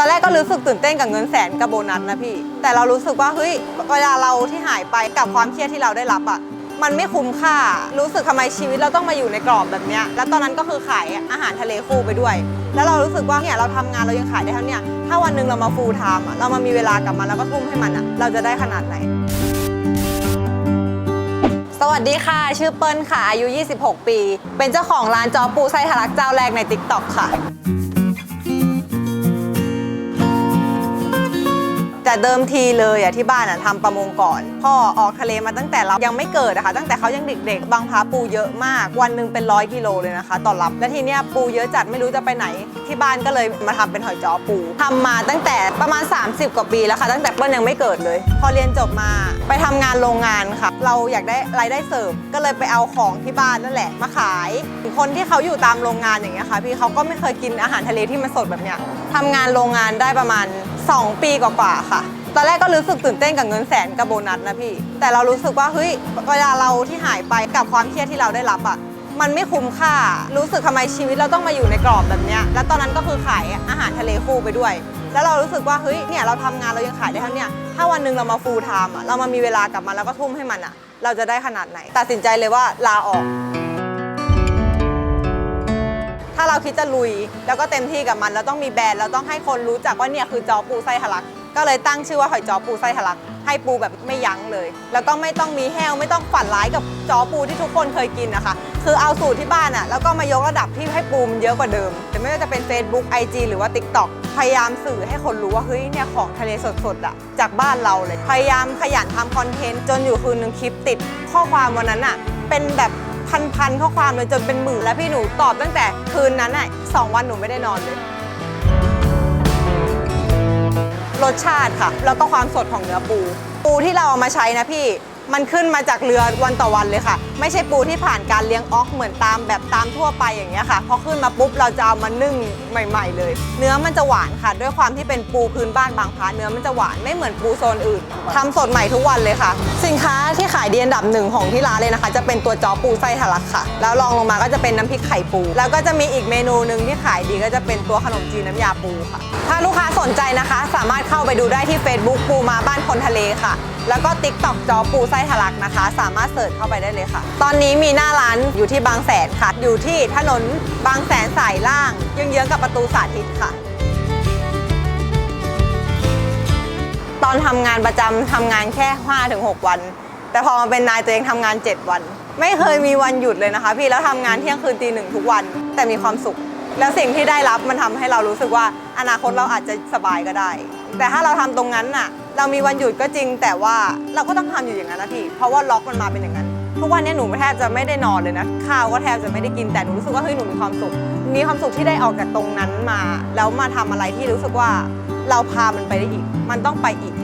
ตอนแรกก็รู้สึกตื่นเต้นกับเงินแสนกับโบนัสนะพี่ แต่เรารู้สึกว่าเฮ้ยเวลาเราที่หายไปกับความเครียดที่เราได้รับอะมันไม่คุ้มค่า รู้สึกทำไมชีวิตเราต้องมาอยู่ในกรอบแบบเนี้ยแล้วตอนนั้นก็คือขายอาหารทะเลคู่ไปด้วย แล้วเรารู้สึกว่าเนี่ยเราทำงานเรายังขายได้เท่านี้ถ้าวันหนึ่งเรามาฟูลไทม์อะเรามามีเวลากับมันแล้วก็ทุ่มให้มันอะเราจะได้ขนาดไหน สวัสดีค่ะ ชื่อเปิ้ลค่ะ อายุ 26 ปี เป็นเจ้าของร้านจอปูไส้ทะลักเจ้าแรกใน TikTok ค่ะ แต่เดิมทีเลยอะที่บ้านอะทำประมงก่อน พ่อออกทะเลมาตั้งแต่เรายังไม่เกิดอะค่ะตั้งแต่เขายังเด็ก ๆ บางพาปูเยอะมาก วันหนึ่งเป็นร้อยกิโลเลยนะคะต่อรับ และทีเนี้ยปูเยอะจัดไม่รู้จะไปไหน ที่บ้านก็เลยมาทำเป็นหอยจ้อปูทำมาตั้งแต่ประมาณ 30 กว่าปีแล้วค่ะ ตั้งแต่เปิ้ลยังไม่เกิดเลย พอเรียนจบมาไปทำงานโรงงานค่ะ เราอยากได้รายได้เสริมก็เลยไปเอาของที่บ้านนั่นแหละ มาขาย คนที่เขาอยู่ตามโรงงานอย่างเงี้ยค่ะพี่เขาก็ไม่เคยกินอาหารทะเลที่มันสดแบบเนี้ยทำงานโรงงานได้ประมาณ 2 ปีกว่าๆค่ะ ตอนแรกก็รู้สึกตื่นเต้นกับเงินแสนกับโบนัสนะพี่ แต่เรารู้สึกว่าเฮ้ยเวลาเราที่หายไปกับความเครียดที่เราได้รับอะมันไม่คุ้มค่า รู้สึกทำไมชีวิตเราต้องมาอยู่ในกรอบแบบเนี้ย แล้วตอนนั้นก็คือขายอาหารทะเลคู่ไปด้วย แล้วเรารู้สึกว่าเฮ้ยเนี่ยเราทำงานเรายังขายได้เท่าเนี้ยถ้าวันหนึ่งเรามาฟูลไทม์อะเรามามีเวลากับมันแล้วก็ทุ่มให้มันอะเราจะได้ขนาดไหน ตัดสินใจเลยว่าลาออก ถ้าเราคิดจะลุย แล้วก็เต็มที่กับมันเราต้องมีแบรนด์เราต้องให้คนรู้จักว่าเนี่ยคือจอปูไส้ทะลัก ก็เลยตั้งชื่อว่าหอยจอปูไส้ทะลัก ให้ปูแบบไม่ยั้งเลย แล้วก็ไม่ต้องมีแห้วไม่ต้องฝันร้ายกับจอปูที่ทุกคนเคยกินนะคะ คือเอาสูตรที่บ้านอะแล้วก็มายกระดับที่ให้ปูมันเยอะกว่าเดิมแต่ไม่ว่าจะเป็น Facebook IG หรือว่า TikTok พยายามสื่อให้คนรู้ว่าเฮ้ยเนี่ยของทะเลสดๆอะจากบ้านเราเลย พยายามขยันทำคอนเทนต์จนอยู่คืนหนึ่งคลิปติดข้อความวันนั้นอะเป็นแบบ พันๆข้อความเลยจนเป็นหมื่นแล้วพี่หนูตอบตั้งแต่คืนนั้นอะสองวันหนูไม่ได้นอนเลย รสชาติค่ะ แล้วก็ความสดของเนื้อปู ปูที่เราเอามาใช้นะพี่ มันขึ้นมาจากเรือวันต่อวันเลยค่ะ ไม่ใช่ปูที่ผ่านการเลี้ยงออกเหมือนตามแบบตามทั่วไปอย่างเงี้ยค่ะพอขึ้นมาปุ๊บเราจะเอามานึ่งใหม่ ๆ เลย เนื้อมันจะหวานค่ะ ด้วยความที่เป็นปูพื้นบ้านบางพาเนื้อมันจะหวานไม่เหมือนปูโซนอื่นทำสดใหม่ทุกวันเลยค่ะ สินค้าที่ขายดีอันดับหนึ่งของที่ร้านเลยนะคะ จะเป็นตัวจอปูไส้ทะลักค่ะ แล้วรองลงมาก็จะเป็นน้ำพริกไข่ปู แล้วก็จะมีอีกเมนูหนึ่งที่ขายดีก็จะเป็นตัวขนมจีนน้ำยาปูค่ะ ถ้าลูกค้าสนใจนะคะ สามารถเข้าไปดูได้ที่ Facebook ปูมาบ้านคนทะเลค่ะ แล้วก็ TikTok จอปูไส้ทะลักนะคะ สามารถเสิร์ชเข้าไปได้เลยค่ะ ตอนนี้มีหน้าร้านอยู่ที่บางแสนค่ะ อยู่ที่ถนนบางแสนสายล่างเยื้องๆกับประตูสาธิตค่ะ ตอนทำงานประจำทำงานแค่ 5-6 วัน แต่พอมาเป็นนายตัวเองทำงาน 7 วัน ไม่เคยมีวันหยุดเลยนะคะ พี่แล้วทำงานเที่ยงคืนตีหนึ่งทุกวัน แต่มีความสุข แล้วสิ่งที่ได้รับมันทำให้เรารู้สึกว่าอนาคตเราอาจจะสบายก็ได้ แต่ถ้าเราทำตรงนั้นน่ะ เรามีวันหยุดก็จริง แต่ว่าเราก็ต้องทำอยู่อย่างนั้นนะพี่ เพราะว่าล็อกมันมาเป็นอย่างนั้น ทุกวันนี้หนูแทบจะไม่ได้นอนเลยนะ ข้าวก็แทบจะไม่ได้กิน แต่หนูรู้สึกว่าเฮ้ยหนูมีความสุข มีความสุขที่ได้ออกจากตรงนั้นมา แล้วมาทำอะไรที่รู้สึกว่าเราพามันไปได้อีก มันต้องไปอีก